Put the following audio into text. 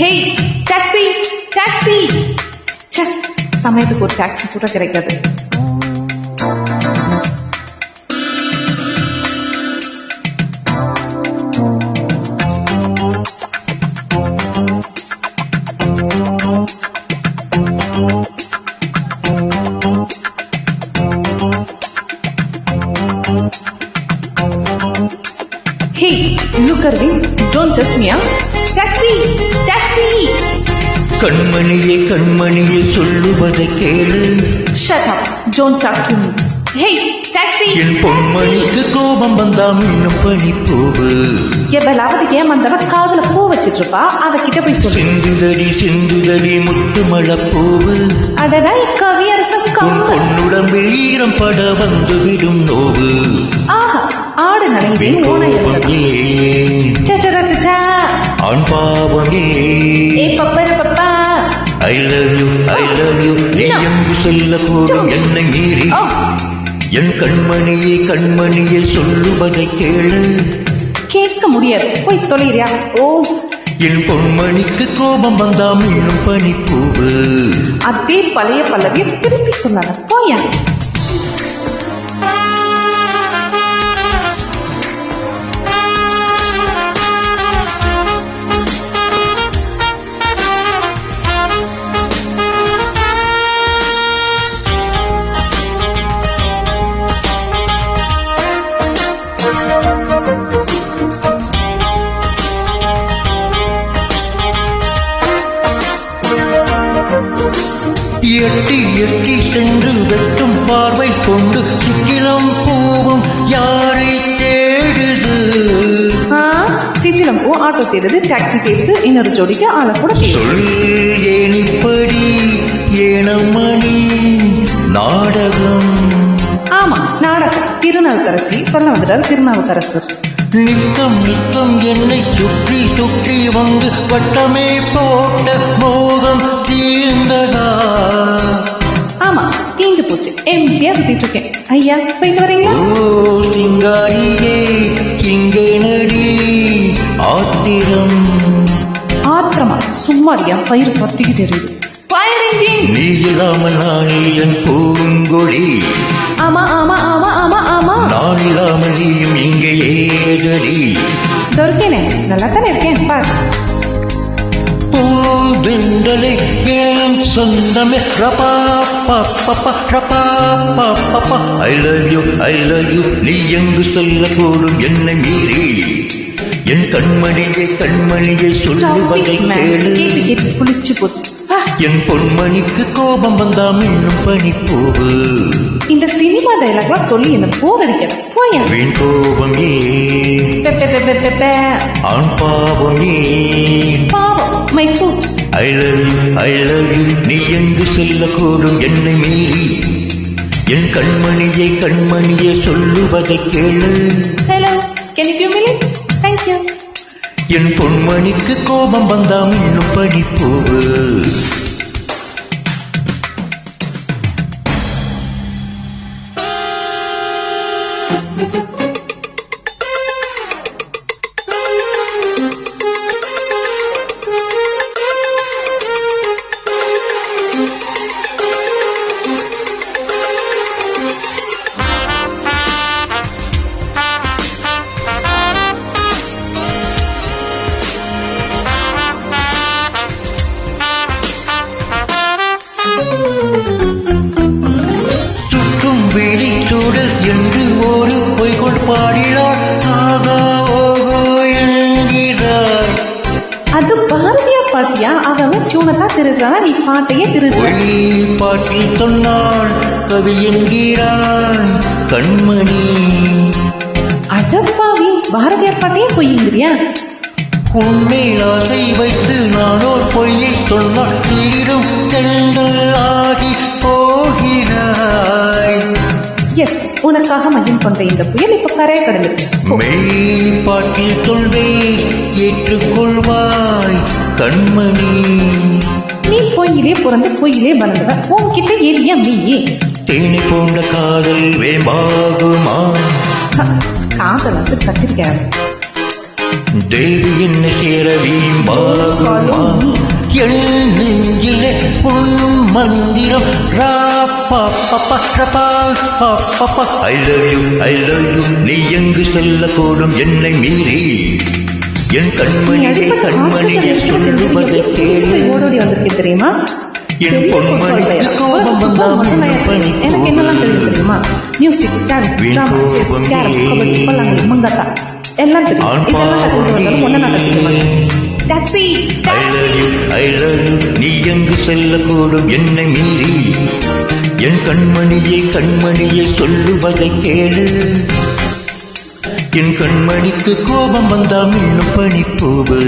Hey taxi taxi ச்சே சமயத்துக்கு ஒரு டாக்ஸி கூட கிடைக்காது Hey, look Arvind, don't touch me, huh? Taxi! Taxi! கண்மணியே கண்மணியே சொல்லுவதை கேளு Shut up, don't talk to me. Hey, taxi! என் பொன்மணிக்கு கோபம் வந்தா இன்னும் பனி போவு எவ்வளவு ஏமாந்தவ காதுல பூ வச்சிட்டு இருப்பா அவகிட்ட போய் சொல்லு சிந்துதடி சிந்துதடி முத்து மழப்பூவு அடடா கவியரசம் பொன்னுடம்பில் ஈரம் பட வந்து விடும் நோவு பாவம் I love you I love you நீ. எங்கு செல்ல கூடும் என்னை மீறி. என் கண்மணியே கண்மணியே சொல்லுவதை கேளு. கேட்க முடியாது. போய் தொலைறியா? ஓ. என் பொன்மணிக்கு கோபம் வந்தா இன்னும் பனி பூவு அதே பழைய பல்லவியை திருப்பி சொன்னாங்க. போயா? எட்டி எட்டி சென்று வெட்டும் பார்வை கொண்டு சிக்கிலம் பூவும் யாரை தேடுது? ஆ, சிச்சிலம் போ ஆட்டோ தேடுது டாக்ஸி தேடுது இன்னொரு ஜோடிக்கு ஆளை கூட ஏனிப்படி ஏனமணி நாடகம். ஆமா நாடகம். திருநாவுக்கரசி சொல்ல வந்துட்டார் திருநாவுக்கரசர். நித்தம் நித்தம் என்னை சுற்றி சுற்றி வந்து வட்டமே போட்ட மோகம் தீர்ந்ததா? ஆமா தீந்து போச்சு. எம்டியா சுத்திட்டு இருக்கேன் ஐயா போயிட்டு வரீங்களா? ஓ சிங்காரியே இங்கே நடி ஆத்திரம்? ஆத்திரமா சும்மாரியா பயிர் பத்திக்கிட்டு இருக்குது. நீ இல்லாமல் நானே என் பூங்கொடி ஆமா ஆமா ஆமா ஆமா ஆமா. நான் இல்லாமல் நீயும் இங்கே தொருக்கேனே நல்லா தானே இருக்கேன் பாரு. பூவெண்டலை ஏன் சொந்தமே ரபா I love you I love you நீ எங்கு சொல்லக்கூடும் என்னை மீறி. என் கண்மணியை கண்மணியை சொல்லுவதை. கேளு. புளிச்சு போச்சு. என் பொன்மணிக்கு கோபம் வந்தா இன்னும் பனி போவு இந்த சினிமா டைலாக்லாம் சொல்லி என்ன போர் அடிக்காது. போயா வீண் கோபம். ஆண் பாவம் பாவம். மை ஐ லவ் யூ நீ எங்கு செல்லக்கூடும் என்னை மீறி. என் கண்மணியை கண்மணியை சொல்லுவதை கேளு. Hello can you minute thank you என் பொன்மணிக்கு கோபம் வந்தா இன்னும் படி தான் திருடுறான் நீ பாட்டையே திருடுற பொய் பாட்டில் சொன்னாள் கவி என்கிறான் கண்மணி. அடப்பாவி பாரதியார் பாட்டையே பொய்யுங்கிறியா? உன்மேல் ஆசை வைத்து நானோர் பொய்யை சொன்னால் தீரும் தெண்டல் ஆகி போகிறாய். எஸ் உனக்காக மையம் கொண்ட இந்த புயல் இப்ப கரையை கடந்துருச்சு. பாட்டில் சொல்வே ஏற்றுக்கொள்வாய் கண்மணி. பொய்யிலே பிறந்து பொய்யிலே வளர்ந்தவ. உன்கிட்ட எரியா நீயே தேனி போன்ற காதல் வேம்பாகுமா? காதல் வந்து கத்திரிக்காய். தேவி என்ன சேர வீம்பாகுமா? உன் மந்திரம். ரா I love you I love you நீ எங்கு செல்லக்கூடும் என்னை மீறி. என் கண்மணியை கண்மணியை சொல்லுவதை ஓடோடி வந்திருக்கேன் தெரியுமா? என் பொன்மணிக்கு. கோபம் இப்போ வந்தா முதல்ல மின்னும் பனி எனக்கு என்னெல்லாம் தெரியும்? தெரியுமா music dance drama chess carrom? Kabaddi பல்லாங்குழி மங்காத்தா எல்லாம் தெரியும். இதெல்லாம் கற்றுக்கிட்டு ஒன்றை நான் டாக்ஸி நீ எங்கு செல்லக்கூடும்? என்னை மீறி. என் கண்மணியை கண்மணியை சொல்லுவதை கேளு. என் கண்மணிக்கு கோபம் வந்தால் மின்னும் பனிப்பூவு.